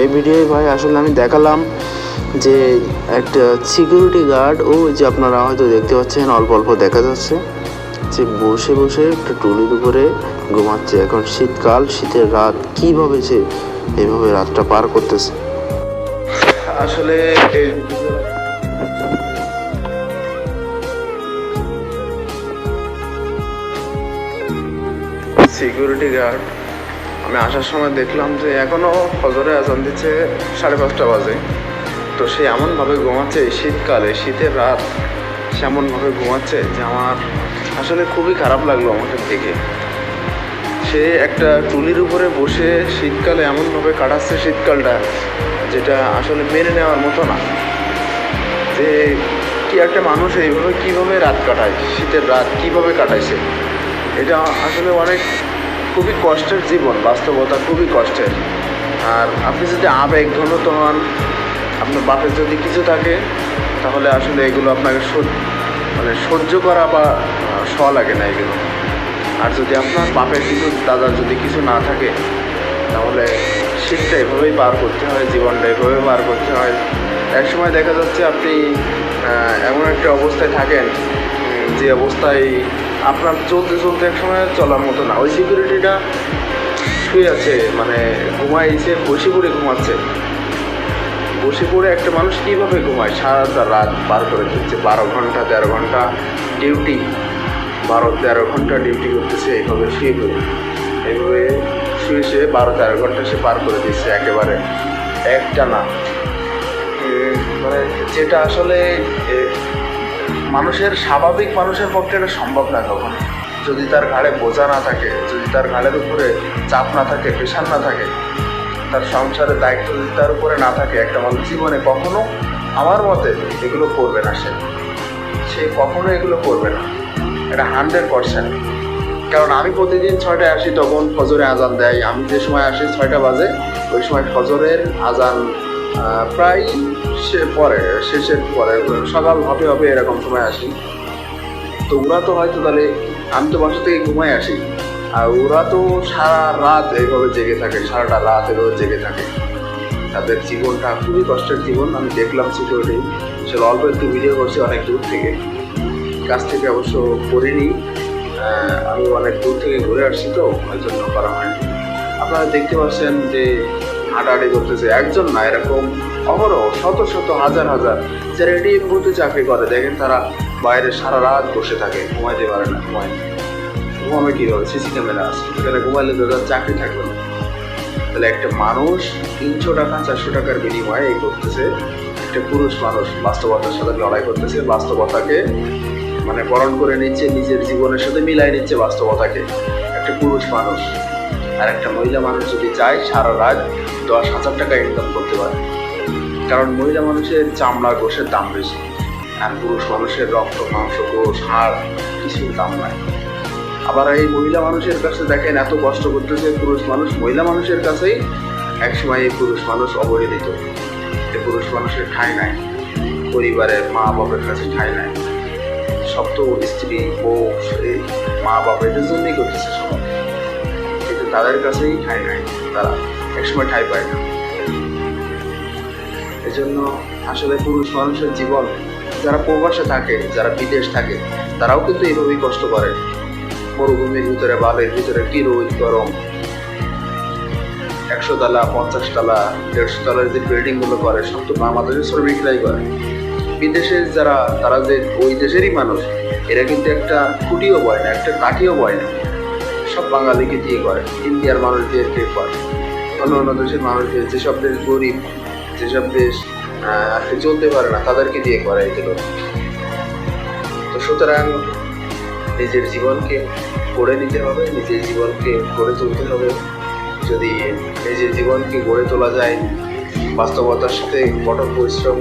এই ভিডিওয় ভাই আসলে আমি দেখালাম যে একটা সিকিউরিটি গার্ড ও যে আপনারা হয়তো দেখতে পাচ্ছেন, অল্প অল্প দেখা যাচ্ছে, যে বসে বসে একটা টুলির উপরে ঘুমাচ্ছে। এখন শীতকাল, শীতের রাত কীভাবে সে এইভাবে রাতটা পার করতেছে? আসলে সিকিউরিটি গার্ড আমি আসার সময় দেখলাম যে এখনও ফজরে আজান দিচ্ছে সাড়ে পাঁচটা বাজে। তো সে এমনভাবে ঘুমাচ্ছে শীতকালে শীতের রাত, সে এমনভাবে ঘুমাচ্ছে যে আমার আসলে খুবই খারাপ লাগল আমাকে দেখে সে একটা টুলির উপরে বসে শীতকালে এমনভাবে কাটাচ্ছে শীতকালটা যেটা আসলে মেনে নেওয়ার মতো না। যে কি একটা মানুষ এইভাবে কীভাবে রাত কাটায়, শীতের রাত কীভাবে কাটাইছে এটা আসলে অনেক খুবই কষ্টের জীবন, বাস্তবতা খুবই কষ্টের। আর আপনি যদি আবেগ ঘনত হন, আপনার বাপের যদি কিছু থাকে, তাহলে আসলে এগুলো আপনাকে মানে সহ্য করা বা স লাগে না এগুলো। আর যদি আপনার বাপের কিছু, দাদার যদি কিছু না থাকে, তাহলে শীতটা এভাবেই পার করতে হয়, জীবনটা এভাবে পার করতে হয়। এক সময় দেখা যাচ্ছে আপনি এমন একটা অবস্থায় থাকেন যে অবস্থায় আপনার চলতে চলতে এক সময় চলার মতো না। ওই সিকিউরিটিটা শুয়ে আছে মানে ঘুমাইছে বসে পড়ে ঘুমাচ্ছে। বসে পড়ে একটা মানুষ কীভাবে ঘুমায়? সারাটা রাত পার করে দিচ্ছে। বারো ঘণ্টা, তেরো ঘণ্টা ডিউটি বারো, তেরো ঘণ্টা ডিউটি করতেছে, এইভাবে শুয়ে পড়ে। এইভাবে শুয়ে শুয়ে বারো, তেরো ঘণ্টা সে পার করে দিচ্ছে একেবারে। একটা না। মানে যেটা আসলে মানুষের স্বাভাবিক মানুষের পক্ষে এটা সম্ভব না কখনো। যদি তার ঘাড়ে বোঝা না থাকে, যদি তার ঘাড়ের উপরে চাপ না থাকে প্রেশার না থাকে, তার সংসারের দায়িত্ব যদি তার উপরে না থাকে, একটা মানুষ জীবনে কখনো আমার মতে এগুলো করবে না সে। সে কখনো এগুলো করবে না। এটা হান্ড্রেড পারসেন্ট। কারণ আমি প্রতিদিন ছয়টায় আসি, তখন ফজরে আজান দেয়। আমি যে সময় আসি, ছয়টা বাজে, ওই সময় ফজরের আজান প্রায় পরে, শেষের পরে, সকাল হবে হবে এরকম সময় আসি। তো ওরা তো হয়তো তাহলে, আমি তো বাসা থেকে ঘুমাই আসি। আর ওরা তো সারা রাত এইভাবে জেগে থাকে, সারাটা রাত এভাবে জেগে থাকে। তাদের জীবনটা খুবই কষ্টের জীবন, আমি দেখলাম সিকিউরিটি সে অল্প একটু ভিডিও করছি অনেক দূর থেকে। কাছ থেকে অবশ্য করিনি। আমি অনেক দূর থেকে ঘুরে আসছি তো, ওই জন্য করা হয়নি। আপনারা দেখতে পাচ্ছেন যে হাঁটাহাঁটি করতেছে। একজন না, এরকম অহরহ শত শত হাজার হাজার যারা এটিএম বুথে চাকরি করে। দেখেন তারা বাইরে সারা রাত বসে থাকে, ঘুমাইতে পারে না, ঘুমায় ঘুমাবে কীভাবে? সিসি ক্যামেরা আছে। সেখানে ঘুমাইলে তো তার চাকরি থাকবে না। তাহলে একটা মানুষ তিনশো টাকা, চারশো টাকার বিনিময়ে এই করতেছে। একটা পুরুষ মানুষ বাস্তবতার সাথে লড়াই করতেছে, বাস্তবতাকে মানে বরণ করে নিচ্ছে, নিজের জীবনের সাথে মিলাই নিচ্ছে বাস্তবতাকে। একটা পুরুষ মানুষ। আর একটা মহিলা মানুষ যদি চায়, সারা রাত দশ হাজার টাকা ইনকাম করতে পারে। কারণ মহিলা মানুষের চামড়া, গোশের দাম বেশি। আর পুরুষ মানুষের রক্ত, মাংস, গোশ, হাড় কিছুর দাম নাই। আবার এই মহিলা মানুষের কাছে দেখেন, এত কষ্ট করতেছে পুরুষ মানুষ। মহিলা মানুষের কাছেই একসময় এই পুরুষ মানুষ অবহেলিত। এই পুরুষ মানুষের ঠাঁই নাই। পরিবারের মা বাবার কাছে ঠাঁই নাই। সব তো স্ত্রী, বউ এই মা, বাবা, এদের জন্যই করতেছে সবাই কিন্তু তাদের কাছেই ঠাঁই নাই। তারা একসময় ঠাঁই পায় না। এজন্য আসলে পুরুষ মানুষের জীবন, যারা প্রবাসে থাকে, যারা বিদেশ থাকে, তারাও কিন্তু এইভাবেই কষ্ট করে। মরুভূমির ভিতরে বালের ভিতরে কি রোদ, গরম? একশো তালা, পঞ্চাশ তালা, দেড়শো তালার যে বিল্ডিংগুলো করে, সব তো বাংলাদেশের শ্রমিকরাই করে। বিদেশের যারা, তারা যে ওই দেশেরই মানুষ, এরা কিন্তু একটা খুঁটিও বয় না, একটা কাঠিও বয় না। সব বাঙালিকে দিয়ে করে, ইন্ডিয়ার মানুষ দিয়ে কে করে। অন্য অন্য দেশের মানুষ দিয়ে যেসব দেশ গরিব, যেসব দেশ চলতে পারে না, তাদেরকে দিয়ে করে এগুলো। তো সুতরাং নিজের জীবনকে গড়ে নিতে হবে, নিজের জীবনকে গড়ে তুলতে হবে। যদি নিজের জীবনকে গড়ে তোলা যায়, বাস্তবতার সাথে কঠোর পরিশ্রম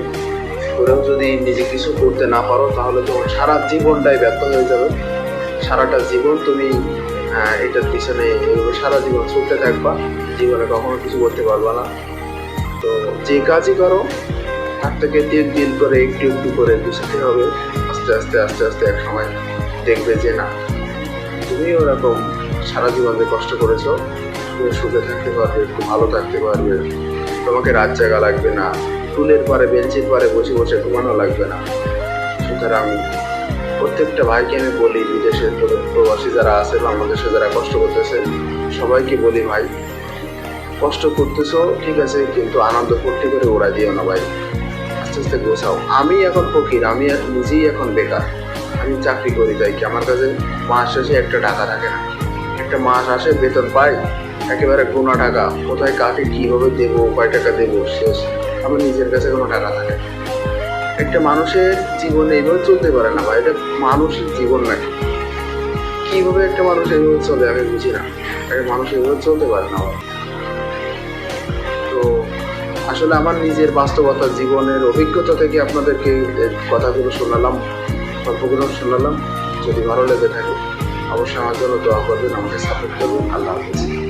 করেও যদি নিজে কিছু করতে না পারো, তাহলে তোমার সারা জীবনটাই ব্যর্থ হয়ে যাবে। সারাটা জীবন তুমি এটার পিছনে সারা জীবন চলতে থাকবা। জীবনে কখনো কিছু করতে পারবা না। তো যে কাজই করো, তার থেকে দিন দিন করে একটু একটু করে গুছাতে হবে। আস্তে আস্তে আস্তে আস্তে এক সময় দেখবে যে, না, তুমি ওরকম সারা জীবন যে কষ্ট করেছ, তুমি সুখে থাকতে পারবে, একটু ভালো থাকতে পারবে। তোমাকে রাত জাগা লাগবে না। টুলের পরে, বেঞ্চের পরে বসে বসে ঘুমানো লাগবে না। সুতরাং প্রত্যেকটা ভাইকে আমি বলি বিদেশের প্রবাসী যারা আছে বাংলাদেশে যারা কষ্ট করতেছে, সবাইকে বলি ভাই, কষ্ট করতেছ, ঠিক আছে, কিন্তু আনন্দ ফুর্তি করে ওড়া দিও না ভাই। আস্তে আস্তে গোছাও। আমি এখন ফকির, আমি নিজেই এখন বেকার। আমি চাকরি করি তাই কি আমার কাছে মাস শেষে একটা টাকা থাকে না। একটা মাস আসে, বেতন পাই, একেবারে গোনা টাকা। কোথায় কাকে কীভাবে দেবো, কয় টাকা দেবো, শেষ। আমার নিজের কাছে কোনো টাকা থাকে একটা মানুষের জীবনে এইভাবে চলতে পারে না বা এটা মানুষের জীবন নাকি কীভাবে একটা মানুষ এইভাবে চলে আমি বুঝি না। একটা মানুষ এইভাবে চলতে পারে না তো আসলে আমার নিজের বাস্তবতা, জীবনের অভিজ্ঞতা থেকে আপনাদেরকে কথাগুলো শোনালাম, গল্পগুলো শোনালাম। যদি ভালো লেগে থাকে, অবশ্যই আমার জন্য দোয়া করবেন, আমাকে সাপোর্ট করবেন। আল্লাহ হাফিজ।